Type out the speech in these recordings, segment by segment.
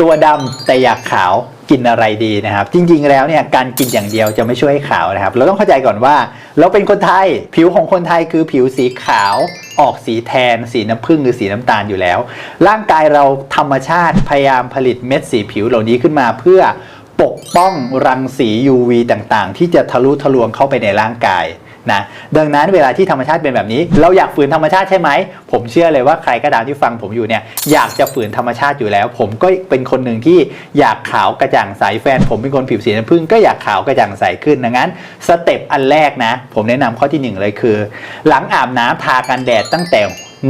ตัวดำแต่อยากขาวกินอะไรดีนะครับ จริงๆแล้วเนี่ยการกินอย่างเดียวจะไม่ช่วยให้ขาวนะครับ เราต้องเข้าใจก่อนว่า เราเป็นคนไทยผิวของคนไทยคือผิวสีขาวออกสีแทน สีน้ำผึ้งหรือสีน้ำตาลอยู่แล้ว ร่างกายเราธรรมชาติพยายามผลิตเม็ดสีผิวเหล่านี้ขึ้นมาเพื่อปกป้องรังสี UV ต่างๆ ที่จะทะลุทะลวงเข้าไปในร่างกาย นะดังนั้นเวลาที่ธรรมชาติเป็นแบบนี้ เราอยากฝืนธรรมชาติใช่ไหม ผมเชื่อเลยว่าใครก็ตามที่ฟังผมอยู่เนี่ยอยากจะฝืนธรรมชาติอยู่แล้ว ผมก็เป็นคนหนึ่งที่อยากขาวกระจ่างใสแฟน ผมเป็นคนผิวสีน้ำผึ้งก็อยากขาวกระจ่างใสขึ้นดังนั้นสเต็ปอันแรกนะ ผมแนะนำข้อที่หนึ่งเลยคือ หลังอาบน้ำทากันแดดตั้งแต่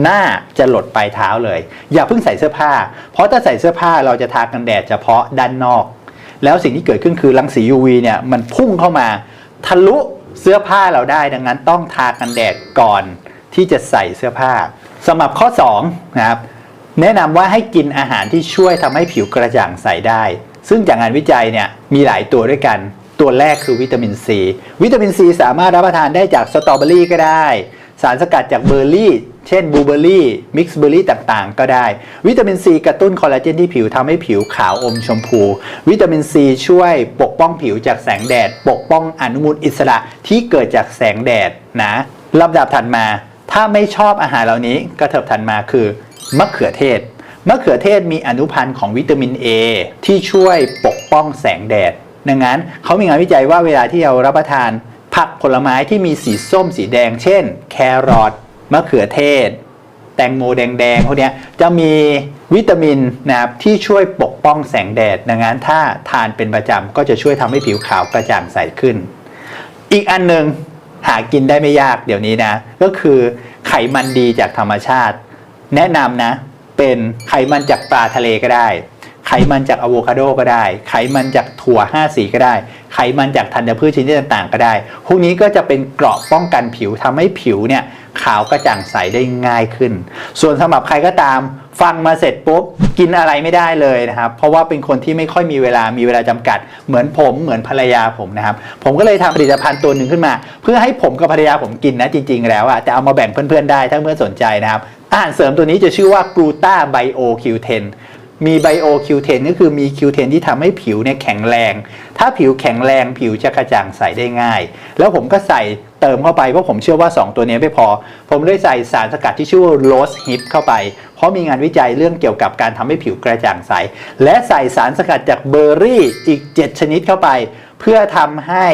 หน้าจะหลดปลายเท้าเลย อย่าเพิ่งใส่เสื้อผ้า เพราะถ้าใส่เสื้อผ้าเราจะทากันแดดเฉพาะด้านนอก แล้วสิ่งที่เกิดขึ้นคือรังสี UV เนี่ยมันพุ่งเข้ามาทะลุ เสื้อผ้าเราได้ดังนั้นต้องทากันแดดก่อนที่จะใส่เสื้อผ้าสำหรับข้อ2นะครับแนะนำว่าให้กินอาหารที่ช่วยทำให้ผิวกระจ่างใสได้ ซึ่งจากงานวิจัยเนี่ยมีหลายตัวด้วยกัน ตัวแรกคือวิตามินซี วิตามินซีสามารถรับประทานได้จากสตรอเบอรี่ก็ได้ สารสกัดจากเบอร์รี่ เช่นบลูเบอร์รี่มิกซ์เบอร์รี่ต่างๆ ก็ได้ วิตามินซีกระตุ้นคอลลาเจนที่ผิวทำให้ผิวขาวอมชมพู วิตามินซีช่วยปกป้องผิวจากแสงแดด ปกป้องอนุมูลอิสระที่เกิดจากแสงแดดนะลำดับถัดมา ถ้าไม่ชอบอาหารเหล่านี้กระเถิบถัดมาคือมะเขือเทศมะเขือเทศมีอนุพันธ์ของวิตามิน A ที่ช่วยปกป้องแสงแดด ดังนั้นเขามีงานวิจัยว่าเวลาที่เรารับประทาน ผักผลไม้ที่มีสีส้มสีแดง เช่น แครอท มะเขือเทศ แตงโมแดงๆพวกนี้จะมีวิตามินนะครับที่ช่วยปกป้องแสงแดดดังนั้นถ้าทานเป็นประจำก็จะช่วยทำให้ผิวขาวกระจ่างใสขึ้น อีกอันหนึ่งหากินได้ไม่ยากเดี๋ยวนี้นะ ก็คือไขมันดีจากธรรมชาติ แนะนำนะ เป็นไขมันจากปลาทะเลก็ได้ ไขมันจากอะโวคาโดก็ได้ ไขมันจากถั่ว 5 สีก็ได้ ไขมันจากธัญพืชชนิดต่างๆ ก็ได้ พวกนี้ก็จะเป็นเกราะป้องกันผิวทำให้ผิวเนี่ยขาวกระจ่างใสได้ง่ายขึ้น ส่วนสำหรับใครก็ตามฟังมาเสร็จปุ๊บกินอะไรไม่ได้เลยนะครับ เพราะว่าเป็นคนที่ไม่ค่อยมีเวลามีเวลาจำกัด เหมือนผมเหมือนภรรยาผมนะครับ ผมก็เลยทำผลิตภัณฑ์ตัวหนึ่งขึ้นมา เพื่อให้ผมกับภรรยาผมกินนะจริง ๆ แล้วอะจะเอามาแบ่งเพื่อนๆได้ถ้าเพื่อนสนใจนะครับอาหารเสริมตัวนี้จะชื่อว่ากลูตาไบโอคิวเทน มีไบโอคิวเทนก็คือมีคิวเทนที่ทำให้ผิวเนี่ยแข็งแรง ถ้าผิวแข็งแรงผิวจะกระจ่างใสได้ง่าย แล้วผมก็ใส่เติมเข้าไป เพราะผมเชื่อว่า 2 ตัวนี้ไม่พอ ผมเลยใส่สารสกัดที่ชื่อว่าโรสฮิปเข้าไป เพราะมีงานวิจัยเรื่องเกี่ยวกับการทำให้ผิวกระจ่างใส และใส่สารสกัดจากเบอร์รี่อีก 7 ชนิดเข้าไป เพื่อทำให้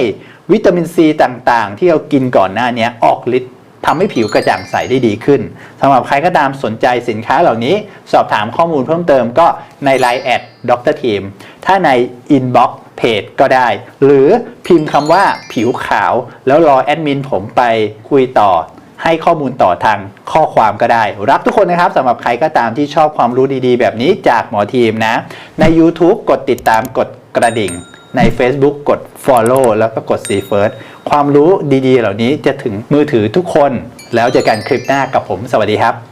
วิตามินซีต่างๆ ที่เรากินก่อนหน้านี้ออกฤทธิ์ ทำให้ผิวกระจ่างใสได้ดีขึ้นสำหรับใครก็ตามสนใจสินค้าเหล่านี้ สอบถามข้อมูลเพิ่มเติมก็ใน Line แอดดรทีมถ้าใน Inbox เพจก็ได้ หรือพิมพ์คำว่าผิวขาว แล้วรอแอดมินผมไปคุยต่อ ให้ข้อมูลต่อทางข้อความก็ได้ รักทุกคนนะครับสำหรับใครก็ตามที่ชอบความรู้ดีๆ แบบนี้จากหมอทีมนะ ใน YouTube กดติดตามกดกระดิ่ง ใน Facebook กด Follow แล้วก็กด See First ความรู้ดีๆ เหล่านี้จะถึงมือถือทุกคน แล้วเจอกันคลิปหน้ากับผม สวัสดีครับ